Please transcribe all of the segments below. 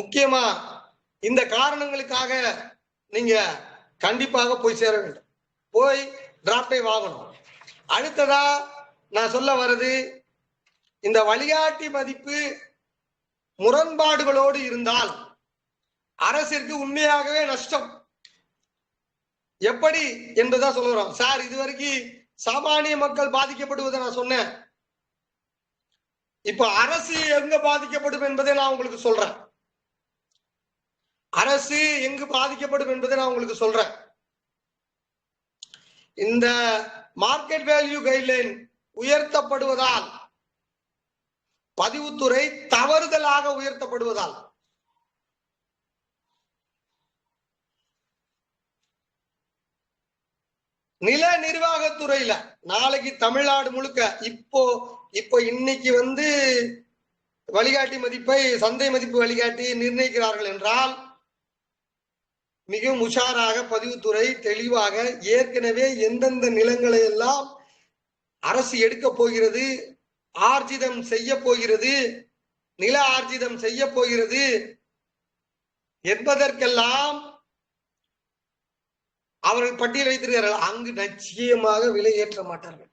முக்கியமா இந்த காரணங்களுக்காக நீங்க கண்டிப்பாக போய் சேர வேண்டும். போய் டிராப்டை வாங்கணும். அடுத்ததா நான் சொல்ல வர்றது இந்த வழிகாட்டி மதிப்பு முரண்பாடுகளோடு இருந்தால் அரசிற்கு உண்மையாகவே நஷ்டம். எப்படி என்பதுதான் சொல்லுறோம் சார் இதுவரைக்கும் சாமானிய மக்கள் பாதிக்கப்படுவதை நான் சொன்னேன். இப்ப அரசு எங்க பாதிக்கப்படும் என்பதை நான் உங்களுக்கு சொல்றேன். அரசு எங்கு பாதிக்கப்படும் என்பதை நான் உங்களுக்கு சொல்றேன். இந்த மார்க்கெட் வேல்யூ கைட்லைன் உயர்த்தப்படுவதால் பதிவுத்துறை தவறுதலாக உயர்த்தப்படுவதால் நில நிர்வாகத்துறையில நாளைக்கு தமிழ்நாடு முழுக்க இப்போ இப்போ இன்னைக்கு வந்து வழிகாட்டி மதிப்பை சந்தை மதிப்பு வழிகாட்டி நிர்ணயிக்கிறார்கள் என்றால் மிகவும் உஷாராக பதிவுத்துறை தெளிவாக ஏற்கனவே எந்தெந்த நிலங்களை எல்லாம் அரசு எடுக்க போகிறது ஆர்ஜிதம் செய்ய போகிறது நில ஆர்ஜிதம் செய்ய போகிறது என்பதற்கெல்லாம் அவர்கள் பட்டியல் வைத்திருக்கிறார்கள். அங்கு நிச்சயமாக விலை ஏற்ற மாட்டார்கள்.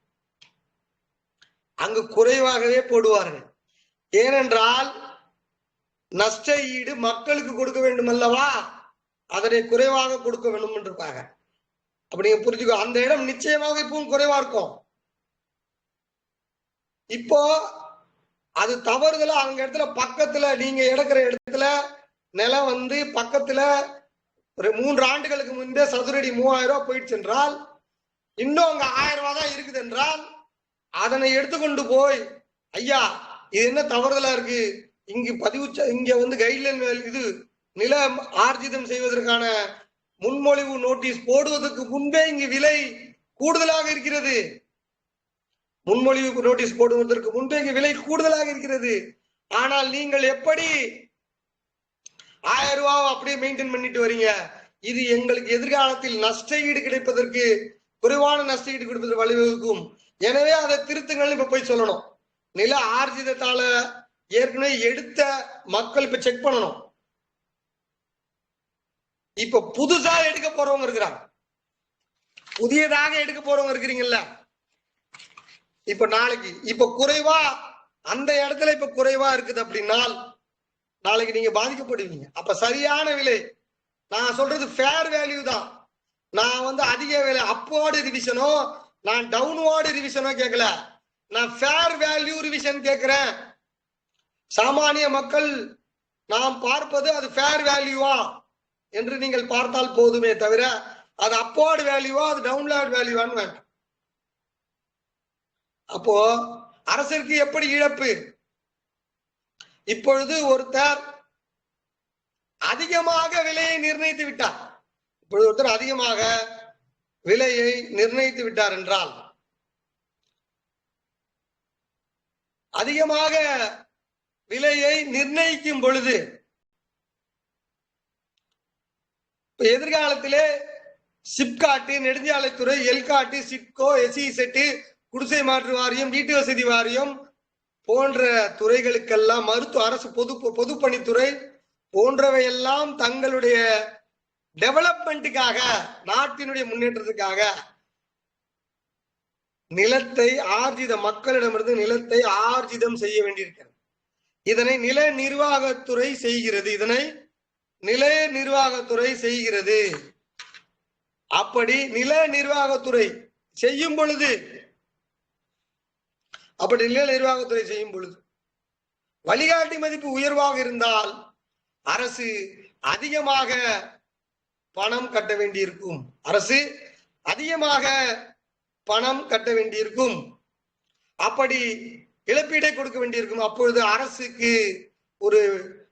அங்கு குறைவாகவே போடுவார்கள். ஏனென்றால் நஷ்ட ஈடு மக்களுக்கு கொடுக்க வேண்டும் அல்லவா அதனை குறைவாக கொடுக்க வேண்டும் என்றிருப்பாங்க அப்ப நீங்க புரிஞ்சுக்கோ அந்த இடம் நிச்சயமாக இப்பவும் குறைவா இருக்கும். இப்போ அது தவறுதல அங்க இடத்துல பக்கத்துல நீங்க எடுக்கிற இடத்துல நிலம் வந்து பக்கத்துல ஒரு மூன்று ஆண்டுகளுக்கு முன்பே சதுரடி மூவாயிரம் ரூபாய் போயிடுச்சு என்றால் இன்னும் அங்க ஆயிரம் ரூபாய் தான் இருக்குது என்றால் அதனை எடுத்துக்கொண்டு போய் ஐயா இது என்ன தவறுதலா இருக்கு? இங்கு பதிவு செ- இங்க வந்து கைட்லைன் இது நிலம் ஆர்ஜிதம் செய்வதற்கான முன்மொழிவு நோட்டீஸ் போடுவதற்கு முன்பே இங்கு விலை கூடுதலாக இருக்கிறது. முன்மொழிவு நோட்டீஸ் போடுவதற்கு முன்பே இங்கு விலை கூடுதலாக இருக்கிறது. ஆனால் நீங்கள் எப்படி ஆயிரம் ரூபாய் அப்படியே மெயின்டைன் பண்ணிட்டு வரீங்க? இது எங்களுக்கு எதிர்காலத்தில் நஷ்ட ஈடு கிடைப்பதற்கு குறைவான நஷ்ட ஈடு கொடுப்பதற்கு வழிவகுக்கும். எனவே அதை திருத்துங்கள் இப்ப போய் சொல்லணும். நில ஆர்ஜிதத்தால ஏற்கனவே எடுத்த மக்கள் இப்ப செக் பண்ணணும். இப்ப புதுசா எடுக்க போறவங்க இருக்கிறாங்க. புதியதாக எடுக்க போறவங்க இருக்கிறீங்கல்ல. இப்ப நாளைக்கு இப்ப குறைவா அந்த இடத்துல இப்ப குறைவா இருக்குது அப்படின்னால் நாளைக்கு நீங்க பாதிக்கப்படுவீங்க. அப்ப சரியான விலை நான் சொல்றது ஃபேர் வேல்யூ தான். நான் வந்து அதிக விலை அப்வார்டு ரிவிஷனோ நான் டவுன்வார்டு ரிவிஷனோ கேட்கல நான் ஃபேர் வேல்யூ ரிவிஷன் கேட்கிறேன் சாமானிய மக்கள் நாம் பார்ப்பது அது ஃபேர் வேல்யூவா என்று நீங்கள் பார்த்தால் போதுமே தவிர அது அப்வார்டு வேல்யூவா அது டவுன்லார்ட் வேல்யூவான்னு வேண்டாம். அப்போ அரசிற்கு எப்படி இழப்பு? இப்பொழுது ஒருத்தர் அதிகமாக விலையை நிர்ணயித்து விட்டார். இப்பொழுது ஒருத்தர் அதிகமாக விலையை நிர்ணயித்து விட்டார் என்றால் அதிகமாக விலையை நிர்ணயிக்கும் பொழுது இப்ப எதிர்காலத்திலே சிப்காட்டு நெடுஞ்சாலைத்துறை எல்காட்டு சிப்கோ எஸ்இ செட்டு குடிசை மாற்று வாரியம் வீட்டு வசதி வாரியம் போன்ற துறைகளுக்கெல்லாம் மருத்துவ அரசு பொது பொதுப்பணித்துறை போன்றவையெல்லாம் தங்களுடைய டெவலப்மெண்ட்டுக்காக நாட்டினுடைய முன்னேற்றத்துக்காக நிலத்தை ஆர்ஜித மக்களிடமிருந்து நிலத்தை ஆர்ஜிதம் செய்ய வேண்டியிருக்கிறது. இதனை நில நிர்வாகத்துறை செய்கிறது. இதனை நில நிர்வாகத்துறை செய்கிறது. அப்படி நில நிர்வாகத்துறை செய்யும் பொழுது அப்படி நில நிர்வாகத்துறை செய்யும் பொழுது வழிகாட்டி மதிப்பு உயர்வாக இருந்தால் அரசு அதிகமாக பணம் கட்ட வேண்டியிருக்கும். அரசு அதிகமாக பணம் கட்ட வேண்டியிருக்கும். அப்படி இழப்பீடை கொடுக்க வேண்டியிருக்கும். அப்பொழுது அரசுக்கு ஒரு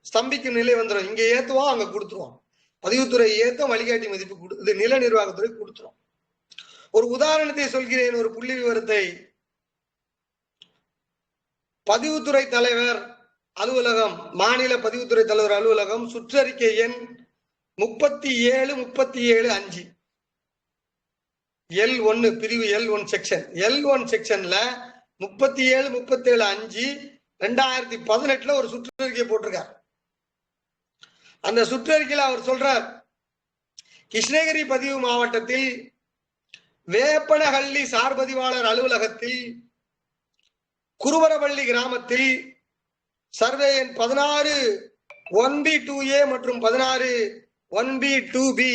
ஸ்தம்பிக்கும் நிலை வந்துடும் இங்க ஏத்துவோம் அங்க கொடுத்துருவோம் பதிவுத்துறை ஏத்தம் வழிகாட்டி மதிப்பு கொடு இது நில நிர்வாகத்துறை கொடுத்துரும். ஒரு உதாரணத்தை சொல்கிறேன் ஒரு புள்ளி விவரத்தை. பதிவுத்துறை தலைவர் அலுவலகம் மாநில பதிவுத்துறை தலைவர் அலுவலகம் சுற்றறிக்கை எண் முப்பத்தி ஏழு முப்பத்தி ஏழு அஞ்சு. எல் ஒன்னு பிரிவு L one section L one செக்ஷன்ல முப்பத்தி ஏழு முப்பத்தி ஏழு அஞ்சு ரெண்டாயிரத்தி பதினெட்டுல ஒரு சுற்றறிக்கை போட்டிருக்கார். அந்த சுற்றறிக்கையில் அவர் சொல்றார் கிருஷ்ணகிரி பதிவு மாவட்டத்தில் வேப்பனஹள்ளி சார்பதிவாளர் அலுவலகத்தில் குருவரவள்ளி கிராமத்தில் சர்வே எண் பதினாறு ஒன் பி டூ ஏ மற்றும் பதினாறு ஒன் பி டூ பி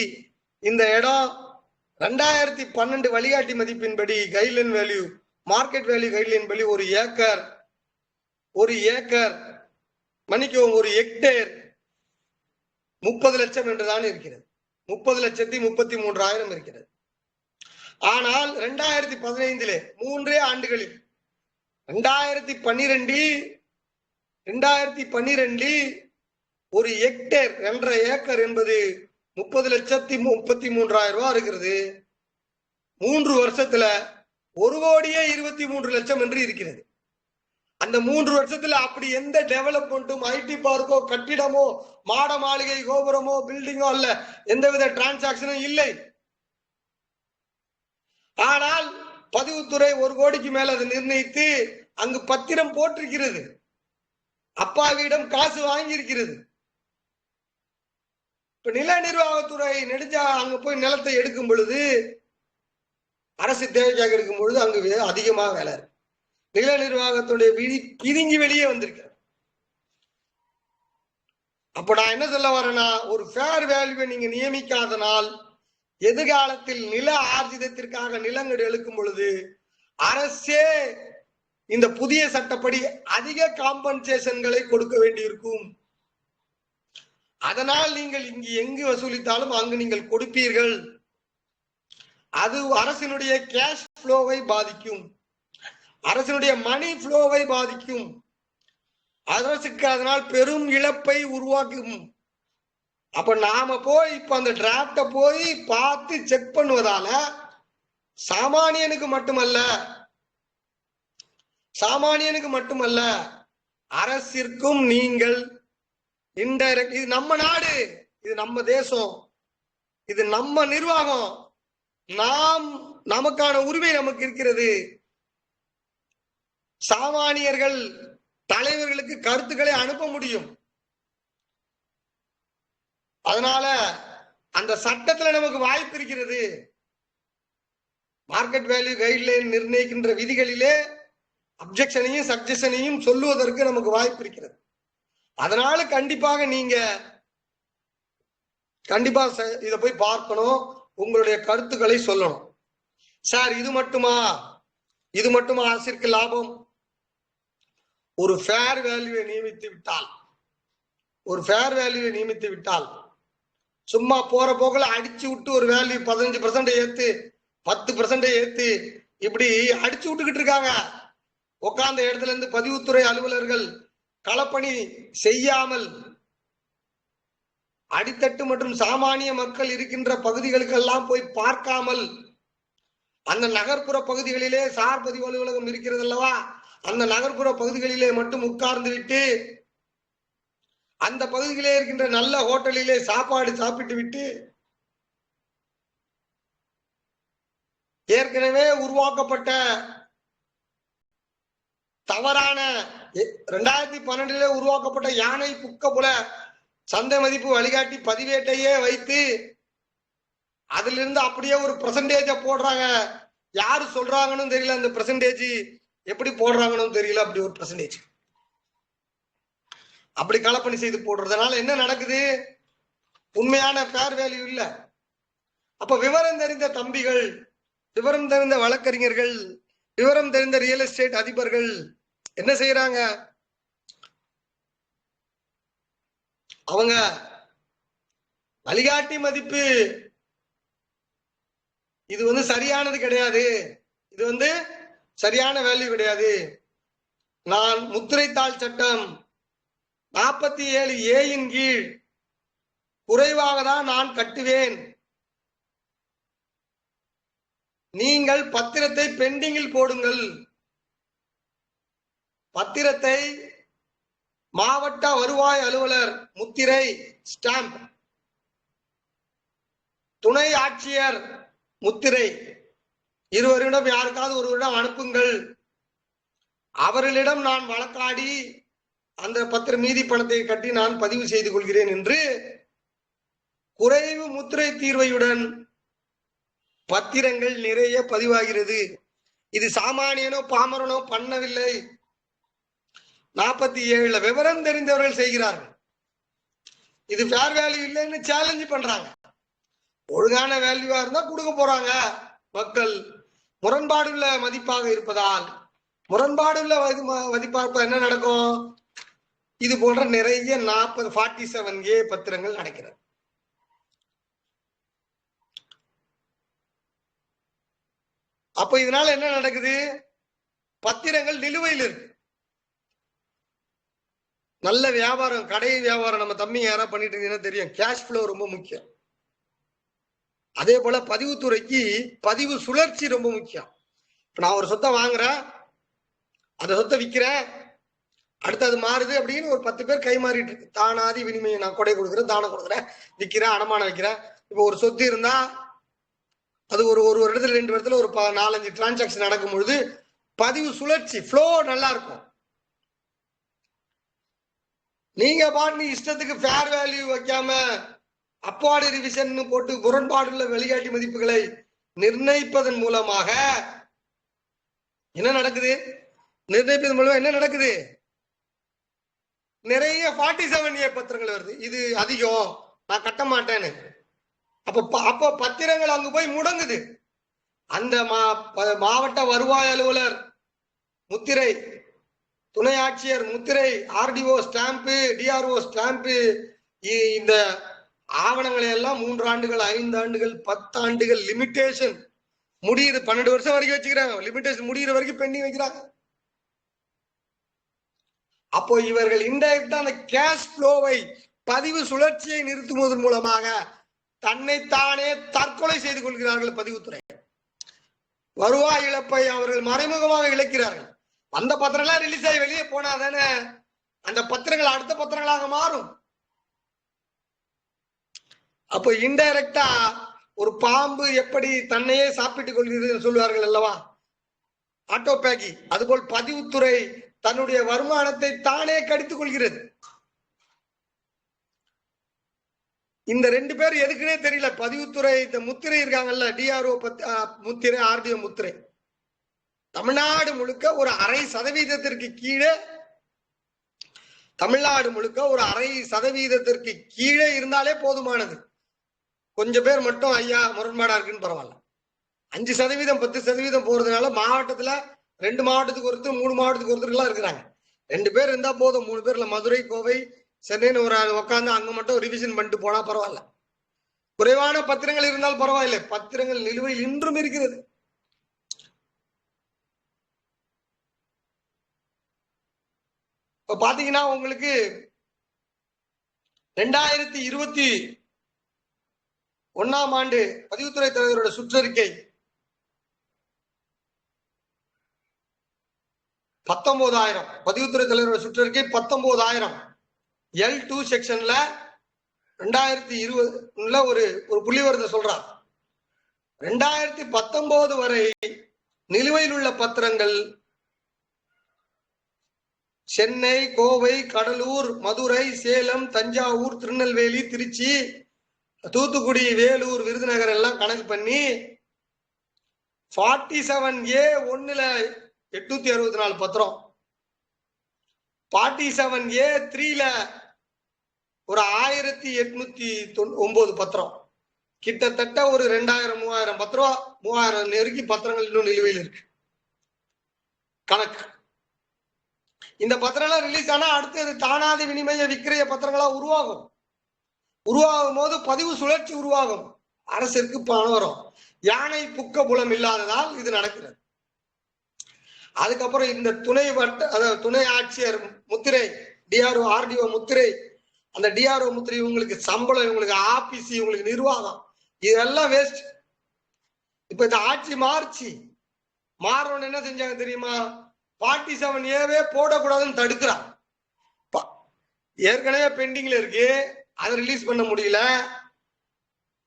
இந்த இடம் ரெண்டாயிரத்தி பன்னெண்டு வழிகாட்டி மதிப்பின்படி guideline value market value guideline படி ஒரு ஏக்கர் ஒரு ஏக்கர் மன்னிக்கவும் ஒரு ஹெக்டேர் முப்பது லட்சம் என்றுதான் இருக்கிறது. முப்பது லட்சத்தி முப்பத்தி மூன்றாயிரம் இருக்கிறது. ஆனால் ரெண்டாயிரத்தி பதினைந்திலே மூன்றே ஆண்டுகளில் ரெண்டாயிரத்தி பன்னிரெண்டில் ரெண்டாயிரத்தி பன்னிரெண்டில் ஒரு ஹெக்டேர் என்ற ஏக்கர் என்பது முப்பது லட்சத்தி முப்பத்தி மூன்றாயிரம் ரூபாய் இருக்கிறது. மூன்று வருஷத்துல ஒரு கோடியே இருபத்தி மூன்று லட்சம் என்று இருக்கிறது. அந்த மூன்று வருஷத்துல அப்படி எந்த டெவலப்மெண்ட்டும் ஐடி பார்க்கோ கட்டிடமோ மாட மாளிகை கோபுரமோ பில்டிங்கோ அல்ல. எந்தவித டிரான்சாக்சனும் இல்லை. ஆனால் பதிவுத்துறை ஒரு கோடிக்கு மேல அதை நிர்ணயித்து அங்கு பத்திரம் போட்டிருக்கிறது. அப்பாவிடம் காசு வாங்கியிருக்கிறது. இப்ப நில நிர்வாகத்துறை நெடுஞ்சா அங்க போய் நிலத்தை எடுக்கும் பொழுது அரசு தேவைக்காக எடுக்கும் பொழுது அங்கு அதிகமாக வேலை இருக்கு. நில நிர்வாகத்துடைய விதி பிரிஞ்சு வெளியே வந்திருக்கிறது அப்ப நான் என்ன சொல்ல வரேன்னா ஒரு ஃபேர் வேல்யூவை நீங்க நியமிக்காதனால் எதிர்காலத்தில் நில ஆர்ஜிதத்திற்காக நிலங்கள் எழுக்கும் பொழுது அரசே இந்த புதிய சட்டப்படி அதிக காம்பன்சேஷன்களை கொடுக்க வேண்டியிருக்கும். அதனால் நீங்கள் இங்கு எங்கு வசூலித்தாலும் அங்கு நீங்கள் கொடுப்பீர்கள். அது அரசினுடைய கேஷ் ஃப்ளோவை பாதிக்கும். அரசினுடைய மணி ஃப்ளோவை பாதிக்கும். அரசுக்கு அதனால் பெரும் இழப்பை உருவாக்கும். அப்ப நாம போய் இப்ப அந்த டிராப்ட போய் பார்த்து செக் பண்ணுவதால சாமானியனுக்கு மட்டுமல்ல சாமானியனுக்கு மட்டுமல்ல அரசிற்கும் நீங்கள் இன்டைரக்ட் இது நம்ம நாடு இது நம்ம தேசம் இது நம்ம நிர்வாகம். நாம் நமக்கான உரிமை நமக்கு இருக்கிறது. சாமானியர்கள் தலைவர்களுக்கு கருத்துக்களை அனுப்ப முடியும். அதனால அந்த சட்டத்துல நமக்கு வாய்ப்பு இருக்கிறது. மார்க்கெட் வேல்யூ கைட்லைன் நிர்ணயிக்கின்ற விதிகளிலே அப்ஜெக்ஷனையும் சப்ஜெக்ஷனையும் சொல்லுவதற்கு நமக்கு வாய்ப்பு இருக்கிறது. அதனால கண்டிப்பாக நீங்க கண்டிப்பா ச- இத போய் பார்க்கணும். உங்களுடைய கருத்துக்களை சொல்லணும். சார் இது மட்டுமா? இது மட்டுமா அரசிற்கு லாபம்? ஒரு ஃபேர் வேல்யூவை நியமித்து விட்டால் ஒரு ஃபேர் வேல்யூவை நியமித்து விட்டால் சும்மா போற போக்கில் அடிச்சு விட்டு ஒரு வேல்யூ பதினஞ்சு பர்சன்ட் ஏத்து பத்து பர்சன்ட் ஏத்து இப்படி அடிச்சு விட்டுக்கிட்டு இருக்காங்க. உட்கார்ந்த இடத்துல இருந்து பதிவுத்துறை அலுவலர்கள் களப்பணி செய்யாமல் அடித்தட்டு மற்றும் சாமானிய மக்கள் இருக்கின்ற பகுதிகளுக்கெல்லாம் போய் பார்க்காமல் அந்த நகர்ப்புற பகுதிகளிலே சார் பதிவு அலுவலகம் இருக்கிறது அல்லவா? அந்த நகர்ப்புற பகுதிகளிலே மட்டும் உட்கார்ந்து விட்டு அந்த பகுதியிலே இருக்கின்ற நல்ல ஹோட்டலிலே சாப்பாடு சாப்பிட்டு விட்டு ஏற்கனவே உருவாக்கப்பட்ட தவறான ரெண்டாயிரத்தி பன்னெண்டுல உருவாக்கப்பட்ட யானை புக்க புல சந்தை மதிப்பு வழிகாட்டி பதிவேட்டையே வைத்து அதிலிருந்து அப்படியே ஒரு பிரசன்டேஜ போடுறாங்க. யாரு சொல்றாங்கன்னு தெரியல அந்த பிரசன்டேஜ் எப்படி போடுறாங்கன்னு தெரியல அப்படி ஒரு பர்சன்டேஜ் அப்படி கலப்பணி செய்து போடுறதுனால என்ன நடக்குது? உண்மையான ஃபேர் வேல்யூ இல்ல. அப்ப விவரம் தெரிந்த தம்பிகள் விவரம் தெரிந்த வழக்கறிஞர்கள் விவரம் தெரிந்த ரியல் எஸ்டேட் அதிபர்கள் என்ன செய்யறாங்க அவங்க வழிகாட்டி மதிப்பு. இது வந்து சரியானது கிடையாது. இது வந்து சரியான வேல்யூ கிடையாது. நான் முத்திரைத்தாள் சட்டம் நாற்பத்தி ஏழு ஏயின் கீழ் குறைவாக தான் நான் கட்டுவேன். நீங்கள் பத்திரத்தை பெண்டிங்கில் போடுங்கள். பத்திரத்தை மாவட்ட வருவாய் அலுவலர் முத்திரை ஸ்டாம்ப். துணை ஆட்சியர் முத்திரை. இருவரிடம் யாருக்காவது ஒருவரிடம் அனுப்புங்கள். அவர்களிடம் நான் வழக்காடி அந்த பத்திர மீதி பணத்தை கட்டி நான் பதிவு செய்து கொள்கிறேன் என்று குறைவு முத்திரை தீர்வையுடன் பத்திரங்கள் நிறைய பதிவாகிறது. இது சாமானியனோ பாமரனோ பண்ணவில்லை. நாற்பத்தி ஏழுல விவரம் தெரிந்தவர்கள் செய்கிறார்கள். இது ஃபேர் வேல்யூ இல்லைன்னு சேலஞ்சு பண்றாங்க. ஒழுங்கான வேல்யூவா இருந்தா கொடுக்க போறாங்க மக்கள். முரண்பாடுள்ள மதிப்பாக இருப்பதால் முரண்பாடுள்ள மதிப்பாக என்ன நடக்கும்? இது போன்ற நிறைய நாற்பது ஃபார்ட்டி செவன் ஏ பத்திரங்கள் நடக்கிறது. அப்ப இதனால என்ன நடக்குது? பத்திரங்கள் நிலுவையில் இருக்கு. நல்ல வியாபாரம் கடை வியாபாரம் நம்ம தம்பி யாரா பண்ணிட்டு இருந்தீங்கன்னா தெரியும். கேஷ் ஃப்ளோ ரொம்ப முக்கியம். அதே போல பதிவுத்துறைக்கு பதிவு சுழற்சி ரொம்ப முக்கியம். இப்ப நான் ஒரு சொத்தை வாங்குறேன். அந்த சொத்தை விற்கிறேன் அடுத்து அது மாறுது அப்படின்னு ஒரு பத்து பேர் கை மாறிட்டு இருக்கு. தானாதி வினிமயம் நான் கொடை கொடுக்குறேன் தானம் கொடுக்குறேன் விற்கிறேன் அடமானம் வைக்கிறேன். இப்போ ஒரு சொத்து இருந்தா அது ஒரு ஒரு இடத்துல ரெண்டு இடத்துல ஒரு ப- நாலஞ்சு டிரான்சாக்ஷன் நடக்கும் பொழுது பதிவு சுழற்சி ஃப்ளோ நல்லா இருக்கும். நீங்க பாட்டு இஷ்டத்துக்கு ஃபேர் வேல்யூ வைக்காம அப்பாடு ரிவிஷன் போட்டு முரண்பாடுள்ள வெளியாட்டு மதிப்புகளை நிர்ணயிப்பதன் மூலமாக என்ன நடக்குது? நிர்ணயிப்பதன் மூலமா என்ன நடக்குது? நிறைய ஃபார்ட்டி செவன் ஏ பத்திரங்கள் வருது. இது அதிகம். நான் கட்ட மாட்டேன்னு. அப்ப ப- அப்ப பத்திரங்கள் அங்கு போய் முடங்குது. அந்த மா ப- மாவட்ட வருவாய் அலுவலர் முத்திரை துணை ஆட்சியர் முத்திரை ஆர்டிஓ ஸ்டாம்பு டிஆர்ஓ ஸ்டாம்பு இந்த ஆவணங்களை எல்லாம் மூன்று ஆண்டுகள் ஐந்து ஆண்டுகள் பத்து ஆண்டுகள் லிமிட்டேஷன் முடியுது பன்னெண்டு வருஷம் வரைக்கும் வச்சுக்கிறாங்க. லிமிட்டேஷன் முடியிற வரைக்கும் பெண்டிங் வைக்கிறாங்க. அப்போ இவர்கள் இன்டைரக்டா அந்த கேஷ் ஃப்ளோவை பதிவு சுழற்சியை நிறுத்துவதன் மூலமாக தன்னைத்தானே தற்கொலை செய்து கொள்கிறார்கள் பதிவுத்துறை. வருவாய் இழப்பை அவர்கள் மறைமுகமாக இழக்கிறார்கள். அந்த பத்திரம்லாம் ரிலீஸ் ஆகி வெளியே போனா தானே அந்த பத்திரங்கள் அடுத்த பத்திரங்களாக மாறும். அப்போ இன்டைரக்டா ஒரு பாம்பு எப்படி தன்னையே சாப்பிட்டுக் கொள்கிறது சொல்லுவார்கள் சொல்வார்கள் அல்லவா ஆட்டோபேக்கி அதுபோல் பதிவுத்துறை தன்னுடைய வருமானத்தை தானே கடித்துக் கொள்கிறது. இந்த ரெண்டு பேர் எதுக்குன்னே தெரியல. பதிவுத்துறை இந்த முத்திரை இருக்காங்கல்ல டிஆர்ஓ முத்திரை ஆர்டிஓ முத்திரை. தமிழ்நாடு முழுக்க ஒரு அரை சதவீதத்திற்கு கீழே தமிழ்நாடு முழுக்க ஒரு அரை சதவீதத்திற்கு கீழே இருந்தாலே போதுமானது. கொஞ்சம் பேர் மட்டும் ஐயா முரண்பாடா இருக்குன்னு பரவாயில்ல. அஞ்சு சதவீதம் பத்து சதவீதம் போறதுனால மாவட்டத்துல ரெண்டு மாவட்டத்துக்கு ஒருத்தர் மூணு மாவட்டத்துக்கு ஒருத்தர் எல்லாம் இருக்கிறாங்க. ரெண்டு பேர் இருந்தா போதும். மூணு பேர்ல மதுரை கோவை சென்னைன்னு ஒரு உட்காந்து அங்க மட்டும் ரிவிஷன் பண்ணிட்டு போனா பரவாயில்ல. குறைவான பத்திரங்கள் இருந்தால் பரவாயில்லை. பத்திரங்கள் நிலுவையில் இன்றும் இருக்கிறது. இப்ப பாத்தீங்கன்னா உங்களுக்கு ரெண்டாயிரத்தி இருபத்தி ஒன்னாம் ஆண்டு பதிவுத்துறை தலைவரோட சுற்றறிக்கை. பத்தொன்பதாயிரம். பதிவுத்துறை தலைவரோட சுற்றறிக்கை பத்தொன்பதாயிரம். எல் டூ செக்ஷன்ல ரெண்டாயிரத்தி இருபதுல ஒரு ஒரு புள்ளிவரத்தை சொல்றார். ரெண்டாயிரத்தி பத்தொன்பது வரை நிலுவையில் உள்ள பத்திரங்கள் சென்னை கோவை கடலூர் மதுரை சேலம் தஞ்சாவூர் திருநெல்வேலி திருச்சி தூத்துக்குடி வேலூர் விருதுநகர் எல்லாம் கணக்கு பண்ணி ஃபார்ட்டி செவன் ஏ ஒன்னுல எட்நூத்தி அறுபத்தி நாலு பத்திரம். ஃபார்ட்டி செவன் ஏ த்ரீல ஒரு ஆயிரத்தி எட்நூத்தி ஒன்பது பத்திரம். கிட்டத்தட்ட ஒரு ரெண்டாயிரம் மூவாயிரம் பத்திரம் மூவாயிரம் நெருக்கி பத்திரங்கள் இன்னும் நிலுவையில் இருக்கு. கணக்கு. இந்த பத்திரம்லாம் ரிலீஸ் ஆனா அடுத்தது தானாதி வினிமய விக்கிரய பத்திரங்களா உருவாகும். உருவாகும் போது பதிவு சுழற்சி உருவாகும். அரசிற்கு பணம் வரும். யானை புக்க புலம் இல்லாததால் இது நடக்கிறது. அதுக்கப்புறம் இந்த துணை வட்ட அதாவது துணை ஆட்சியர் முத்திரை டிஆர்ஓ ஆர்டிஓ முத்திரை அந்த டிஆர்ஓ முத்திரை இவங்களுக்கு சம்பளம் இவங்களுக்கு ஆபிஸ் இவங்களுக்கு நிர்வாகம். இதெல்லாம் வேஸ்ட் இப்ப இந்த ஆட்சி மாறுச்சு. மாறணும்னு என்ன செஞ்சாங்க தெரியுமா? ஃபார்ட்டி செவன் ஏவே போடக்கூடாதுன்னு தடுக்கிறான் ஏற்கனவே பெண்டிங்ல இருக்கு. அதை ரிலீஸ் பண்ண முடியல.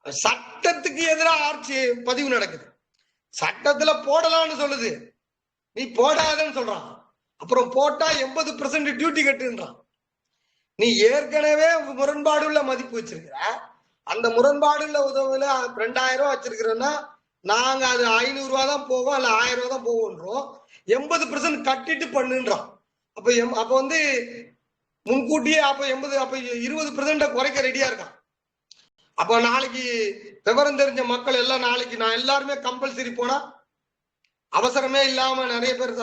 சட்டத்துக்கு எதிராக ஆட்சி பதிவு நடக்குது. சட்டத்துல போடலாம்னு சொல்லுது. நீ போடாதன்னு சொல்றான். அப்புறம் போட்டா எண்பது பெர்சன்ட் டியூட்டி கட்டுன்றான். நீ ஏற்கனவே முரண்பாடு உள்ள மதிப்பு வச்சிருக்கிற. அந்த முரண்பாடுல உதவில ரெண்டாயிரம் ரூபா வச்சிருக்கிறோன்னா நாங்க அது ஐநூறு ரூபா தான் போவோம் இல்ல ஆயிரம் ரூபா தான் போவோன்றோம். எண்பது பெர்சன்ட் கட்டிட்டு பண்ணுன்றோம் அப்ப எம்- அப்ப வந்து முன்கூட்டியே அப்ப எண்பது அப்ப இருபது பெர்சன்ட குறைக்க ரெடியா இருக்கான். அப்ப நாளைக்கு விவரம் தெரிஞ்ச மக்கள் எல்லாம் நாளைக்கு நான் எல்லாருமே கம்பல்சரி போனா அவசரமே இல்லாம நிறைய பேர்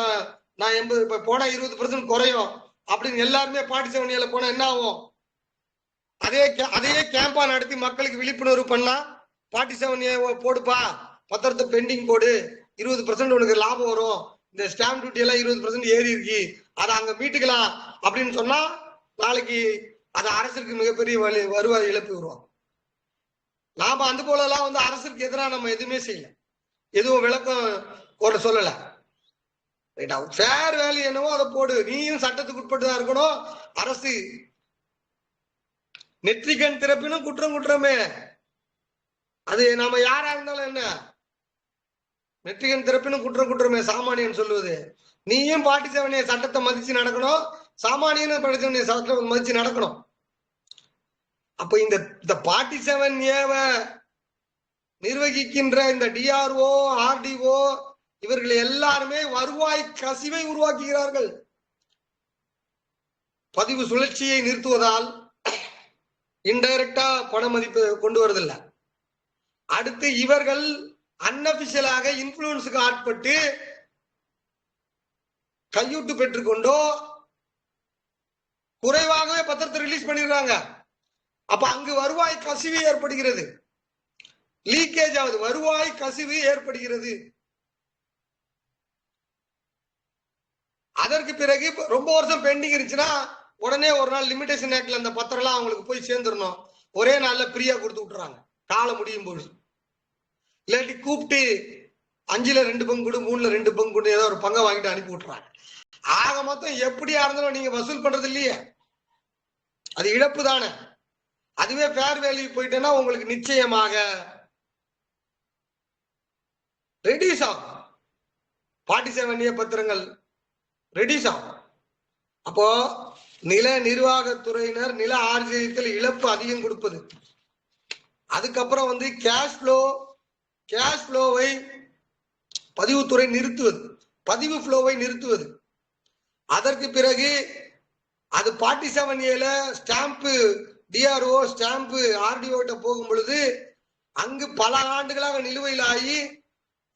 நான் எண்பது இப்ப போனா இருபது பெர்சன்ட் குறையும் அப்படின்னு எல்லாருமே பாட்டி செவனியில போனா என்ன ஆகும்? அதே கே- அதே கேம்பா நடத்தி மக்களுக்கு விழிப்புணர்வு பண்ணா பாட்டி செவனிய போடுப்பா. பத்திரத்தை பெண்டிங் போடு. இருபது பெர்சன்ட் உனக்கு லாபம் வரும். இந்த ஸ்டாம்ப் டியூட்டி எல்லாம் இருபது பெர்சன்ட் ஏறி இருக்கு. அதை அங்க மீட்டுக்கலாம் அப்படின்னு சொன்னா நாளைக்கு அது அரசுக்கு மிகப்பெரிய வலி வருவாய் இழப்பு வரும் நாம அந்த போல எல்லாம் வந்து அரசுக்கு எதிராக நம்ம எதுவுமே செய்யல. எதுவும் விளக்கம் போட சொல்லல. ரைட்டா ஃபேர் வேல்யூ என்னவோ அதை போடு. நீயும் சட்டத்துக்கு உட்பட்டு தான் இருக்கணும். அரசு நெற்றிக்கண் திறப்பினும் குற்றம் குற்றமே. அது நாம யாரா இருந்தாலும் என்ன? நெற்றிகன் திறப்பினும் குற்றம் குற்றமே சாமானியன் சொல்லுவது. நீயும் பாட்டி செவனிய சட்டத்தை மதிச்சு நடக்கணும். சாமானியனும் படிச்சவனிய சட்டத்தை மதிச்சு நடக்கணும். அப்ப இந்த இந்த பாட்டி செவன் ஏவ நிர்வகிக்கின்ற இந்த டிஆர்ஓ ஆர்டிஓ இவர்கள் எல்லாருமே வருவாய் கசிவை உருவாக்குகிறார்கள். பதிவு சுழற்சியை நிறுத்துவதால் இன்டைரக்டா பண மதிப்பு கொண்டு வரதில்லை. அடுத்து இவர்கள் அன்அபிஷியலாக இன்ஃபுளுன்ஸுக்கு ஆட்பட்டு கையூட்டு பெற்றுக்கொண்டோ குறைவாகவே பத்திரத்தை ரிலீஸ் பண்ணிடுறாங்க அப்ப அங்கு வருவாய் கசிவு ஏற்படுகிறது. லீக்கேஜ் ஆகுது. வருவாய் கசிவு ஏற்படுகிறது. அதற்கு பிறகு ரொம்ப வருஷம் பெண்டிங் இருந்துச்சுன்னா உடனே ஒரு நாள் லிமிடேஷன் ஆக்ட்ல அந்த பத்திரம் எல்லாம் அவங்களுக்கு போய் சேர்ந்துடணும். ஒரே நாள்ல ஃப்ரீயா கொடுத்து விட்டுறாங்க. காலம் முடியும் போது. இல்லாட்டி கூப்பிட்டு அஞ்சுல ரெண்டு பங்கு கொடு மூணுல ரெண்டு பங்கு கொடு ஏதோ ஒரு பங்கை வாங்கிட்டு அனுப்பி விட்டுறாங்க. ஆக மொத்தம் எப்படியா இருந்தாலும் நீங்க வசூல் பண்றது இல்லையே. அது இழப்பு தானே. அதுவே ஃபேர் வேல்யூ போயிட்டேன்னா உங்களுக்கு நிச்சயமாக ரெடியூஸ் ஆகும். ஃபார்ட்டி செவன் ஏ பத்திரங்கள் ரெடியூஸ் ஆகும். அப்போ நில நிர்வாகத்துறையினர் நில ஆர்ஜியத்தில் இழப்பு அதிகம் கொடுப்பது. அதுக்கப்புறம் வந்து கேஷ் ஃப்ளோ கேஷ் ஃப்ளோவை பதிவுத்துறை நிறுத்துவது. பதிவு ஃப்ளோவை நிறுத்துவது. அதற்கு பிறகு அது பார்ட்டி செவன் ஏல ஸ்டாம்ப்பு டிஆர்ஓ ஸ்டாம்ப்பு ஆர்டிஓட்ட போகும் பொழுது அங்கு பல ஆண்டுகளாக நிலுவையில் ஆகி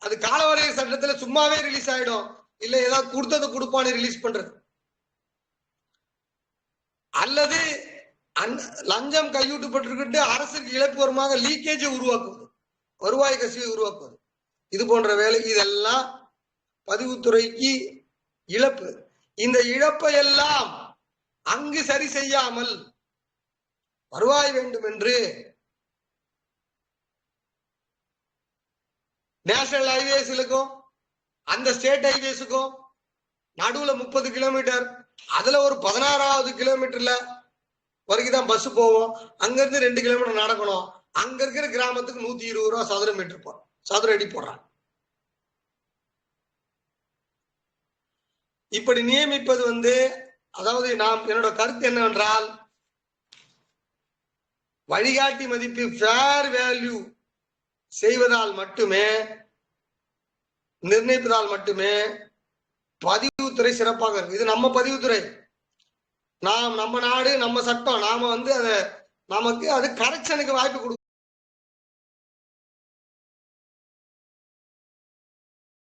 அது காலவரைய சட்டத்துல சும்மாவே ரிலீஸ் ஆயிடும். இல்ல ஏதாவது கொடுத்ததை கொடுப்பான்னு ரிலீஸ் பண்றது. அல்லது லஞ்சம் கையூட்டப்பட்டிருக்கிட்டு அரசுக்கு இழப்பு வருமாக லீக்கேஜை உருவாக்குவது. வருவாய் கசிவை உருவாக்குவது. இது போன்ற வேலை இதெல்லாம் பதிவுத்துறைக்கு இழப்பு. இந்த இழப்பை எல்லாம் அங்கு சரி செய்யாமல் வருவாய் வேண்டும் என்று நேஷனல் ஹைவேஸ்களுக்கும் அந்த ஸ்டேட் ஹைவேஸுக்கும் நடுவுல முப்பது கிலோமீட்டர் அதுல ஒரு பதினாறாவது கிலோமீட்டர்ல வரைக்கும் தான் பஸ் போவோம். அங்கிருந்து ரெண்டு கிலோமீட்டர் நடக்கணும். அங்க இருக்கிற கிராமத்துக்கு நூத்தி இருபது ரூபா சதுர மீட்டர் போறோம் சதுர அடி போடுறாங்க. இப்படி நியமிப்பது வந்து அதாவது நாம் என்னோட கருத்து என்னவென்றால் வழிகாட்டி மதிப்பு ஃபேர் வேல்யூ செய்வதால் மட்டுமே நிர்ணயிப்பதால் மட்டுமே பதிவுத்துறை சிறப்பாக இருக்கு இது நம்ம பதிவுத்துறை நாம் நம்ம நாடு நம்ம சட்டம் நாம வந்து அதை நமக்கு அது கரெக்ஷனுக்கு வாய்ப்பு கொடுக்கும்.